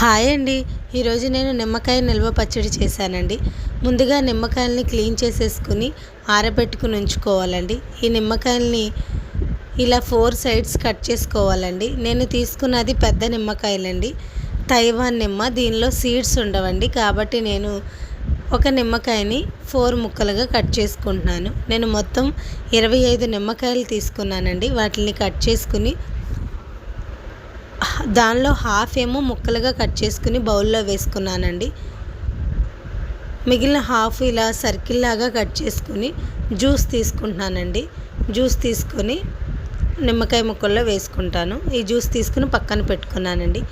Hi అండి. ఈరోజు నేను నిమ్మకాయ నిల్వ పచ్చడి చేశానండి. ముందుగా నిమ్మకాయలని క్లీన్ చేసేసుకుని ఆరబెట్టుకుని ఉంచుకోవాలండి. ఈ నిమ్మకాయలని ఇలా ఫోర్ సైడ్స్ కట్ చేసుకోవాలండి. నేను తీసుకున్నది పెద్ద నిమ్మకాయలండి. తైవాన్ నిమ్మ దీనిలో సీడ్స్ ఉండవండి. కాబట్టి నేను ఒక నిమ్మకాయని ఫోర్ ముక్కలుగా కట్ చేసుకుంటున్నాను. నేను మొత్తం ఇరవై ఐదు నిమ్మకాయలు తీసుకున్నానండి. వాటిని కట్ చేసుకుని దానిలో హాఫ్ ఏమో ముక్కలుగా కట్ చేసుకుని బౌల్లో వేసుకున్నానండి. మిగిలిన హాఫ్ ఇలా సర్కిల్ లాగా కట్ చేసుకుని జ్యూస్ తీసుకుంటున్నానండి. జ్యూస్ తీసుకొని నిమ్మకాయ ముక్కల్లో వేసుకుంటాను. ఈ జ్యూస్ తీసుకుని పక్కన పెట్టుకున్నానండి.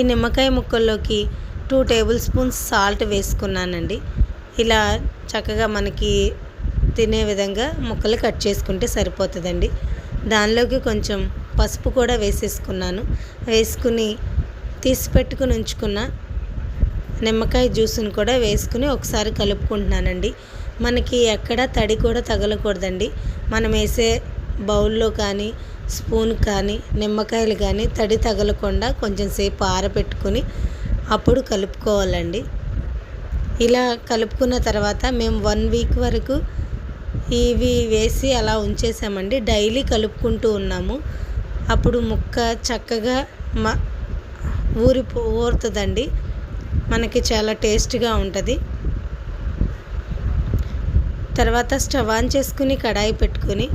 ఈ నిమ్మకాయ ముక్కల్లోకి టూ టేబుల్ స్పూన్స్ సాల్ట్ వేసుకున్నానండి. ఇలా చక్కగా మనకి తినే విధంగా ముక్కలు కట్ చేసుకుంటే సరిపోతుందండి. దానిలోకి కొంచెం పసుపు కూడా వేసేసుకున్నాను. వేసుకుని తీసి పెట్టుకుని ఉంచుకున్న నిమ్మకాయ జ్యూస్ని కూడా వేసుకుని ఒకసారి కలుపుకుంటున్నానండి. మనకి ఎక్కడ తడి కూడా తగలకూడదండి. మనం వేసే బౌల్లో కానీ స్పూన్ కానీ నిమ్మకాయలు కానీ తడి తగలకుండా కొంచెం సేపు ఆరబెట్టుకుని అప్పుడు కలుపుకోవాలండి. ఇలా కలుపుకున్న తర్వాత మేము వన్ వీక్ వరకు ఇవి వేసి అలా ఉంచేసామండి. డైలీ కలుపుకుంటూ ఉన్నాము. అప్పుడు ముక్క చక్కగా మ ఊరి ఊరుతుందండి. మనకి చాలా టేస్ట్గా ఉంటుంది. తర్వాత స్టవ్ ఆన్ చేసుకుని కడాయి పెట్టుకుని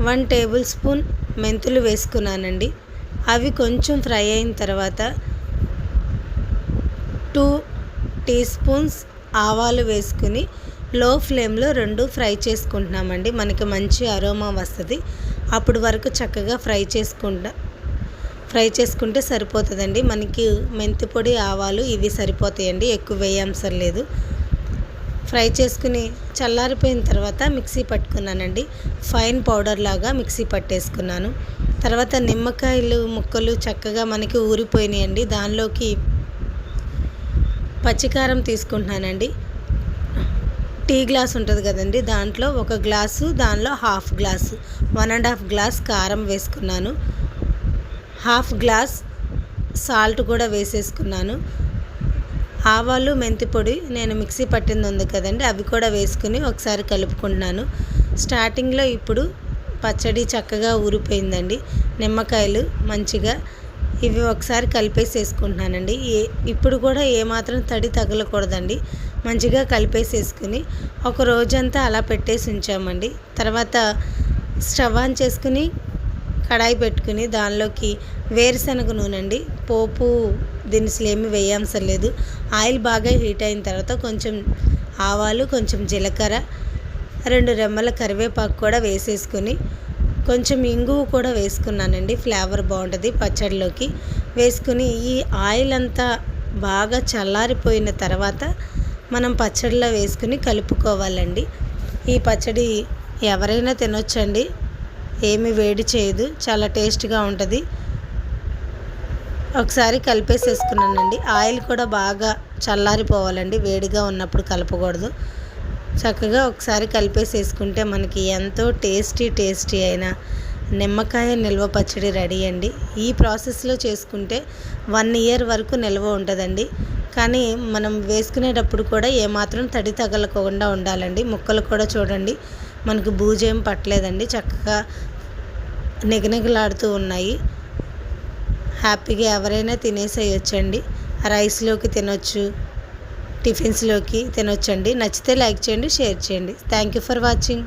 వన్ టేబుల్ స్పూన్ మెంతులు వేసుకున్నానండి. అవి కొంచెం ఫ్రై అయిన తర్వాత టూ టీ స్పూన్స్ ఆవాలు వేసుకుని లో ఫ్లేమ్లో రెండు ఫ్రై చేసుకుంటున్నామండి. మనకి మంచి అరోమా వస్తుంది. అప్పుడు వరకు చక్కగా ఫ్రై చేసుకుంటా ఫ్రై చేసుకుంటే సరిపోతుందండి. మనకి మెంతి పొడి ఆవాలు ఇవి సరిపోతాయండి. ఎక్కువ వేయంసరం లేదు. ఫ్రై చేసుకుని చల్లారిపోయిన తర్వాత మిక్సీ పట్టుకున్నానండి. ఫైన్ పౌడర్ లాగా మిక్సీ పట్టేసుకున్నాను. తర్వాత నిమ్మకాయలు ముక్కలు చక్కగా మనకి ఊరిపోయినాయండి. దానిలోకి పచ్చికారం తీసుకుంటున్నానండి. టీ గ్లాస్ ఉంటుంది కదండి దాంట్లో ఒక గ్లాసు దానిలో half glass one and half glass కారం వేసుకున్నాను. హాఫ్ గ్లాస్ సాల్ట్ కూడా వేసేసుకున్నాను. ఆవాలు మెంతి పొడి నేను మిక్సీ పట్టింది ఉంది కదండి అవి కూడా వేసుకుని ఒకసారి కలుపుకుంటున్నాను. స్టార్టింగ్లో ఇప్పుడు పచ్చడి చక్కగా ఊరిపోయిందండి. నిమ్మకాయలు మంచిగా ఇవి ఒకసారి కలిపేసి వేసుకుంటున్నానండి ఏ ఇప్పుడు కూడా ఏమాత్రం తడి తగలకూడదండి. మంచిగా కలిపేసేసుకుని ఒక రోజంతా అలా పెట్టేసి ఉంచామండి. తర్వాత స్టవ్ ఆన్ చేసుకుని కడాయి పెట్టుకుని దానిలోకి వేరుశనగ నూనె అండి పోపు దినుసులు ఏమి వేయాల్సిన లేదు. ఆయిల్ బాగా హీట్ అయిన తర్వాత కొంచెం ఆవాలు కొంచెం జీలకర్ర రెండు రెమ్మల కరివేపాకు కూడా వేసేసుకుని కొంచెం ఇంగువ కూడా వేసుకున్నానండి. ఫ్లేవర్ బాగుంటుంది పచ్చడిలోకి. వేసుకుని ఈ ఆయిల్ అంతా బాగా చల్లారిపోయిన తర్వాత మనం పచ్చడిలో వేసుకుని కలుపుకోవాలండి. ఈ పచ్చడి ఎవరైనా తినొచ్చండి. ఏమి వేడి చేయదు. చాలా టేస్ట్గా ఉంటుంది. ఒకసారి కలిపేసేసుకున్నానండి. ఆయిల్ కూడా బాగా చల్లారిపోవాలండి. వేడిగా ఉన్నప్పుడు కలపకూడదు. చక్కగా ఒకసారి కలిపేసేసుకుంటే మనకి ఎంతో టేస్టీ టేస్టీ అయిన నిమ్మకాయ నిల్వ పచ్చడి రెడీ అండి. ఈ ప్రాసెస్లో చేసుకుంటే వన్ ఇయర్ వరకు నిల్వ ఉంటుందండి. కానీ మనం వేసుకునేటప్పుడు కూడా ఏమాత్రం తడి తగలకుండా ఉండాలండి. ముక్కలు కూడా చూడండి మనకు బూజేం పట్టలేదండి. చక్కగా నిగనిగలాడుతూ ఉన్నాయి. హ్యాపీగా ఎవరైనా తినేసేయొచ్చండి. రైస్లోకి తినొచ్చు. టిఫిన్స్లోకి తినొచ్చండి. నచ్చితే లైక్ చేయండి షేర్ చేయండి. Thank you for watching.